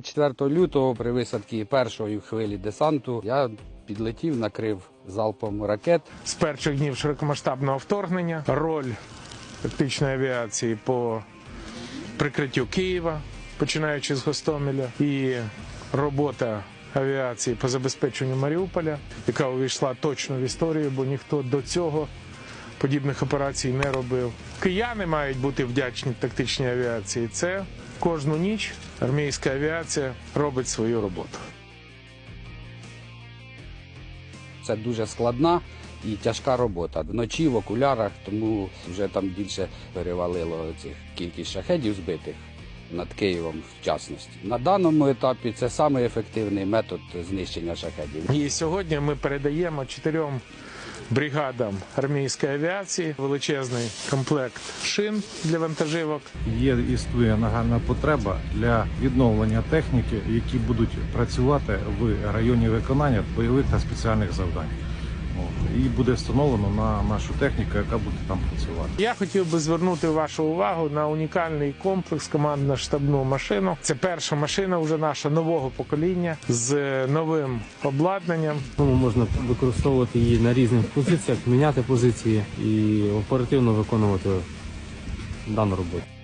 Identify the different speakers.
Speaker 1: 4 лютого при висадці першої хвилі десанту я підлетів, накрив залпом ракет.
Speaker 2: З перших днів широкомасштабного вторгнення роль тактичної авіації по прикриттю Києва, починаючи з Гостомеля, і робота авіації по забезпеченню Маріуполя, яка увійшла точно в історію, бо ніхто до цього подібних операцій не робив. Кияни мають бути вдячні тактичній авіації. Це кожну ніч армійська авіація робить свою роботу.
Speaker 1: Це дуже складна і тяжка робота. Вночі в окулярах, тому вже там більше перевалило цих кількість шахедів збитих над Києвом в частності. На даному етапі це самий ефективний метод знищення шахедів.
Speaker 2: І сьогодні ми передаємо чотирьом бригадам армійської авіації величезний комплект шин для вантажівок.
Speaker 3: Є існує нагальна потреба для відновлення техніки, які будуть працювати в районі виконання бойових та спеціальних завдань. І буде встановлено на нашу техніку, яка буде там працювати.
Speaker 2: Я хотів би звернути вашу увагу на унікальний комплекс командно-штабну машину. Це перша машина вже наша нового покоління з новим обладнанням.
Speaker 4: Тому можна використовувати її на різних позиціях, міняти позиції і оперативно виконувати дану роботу.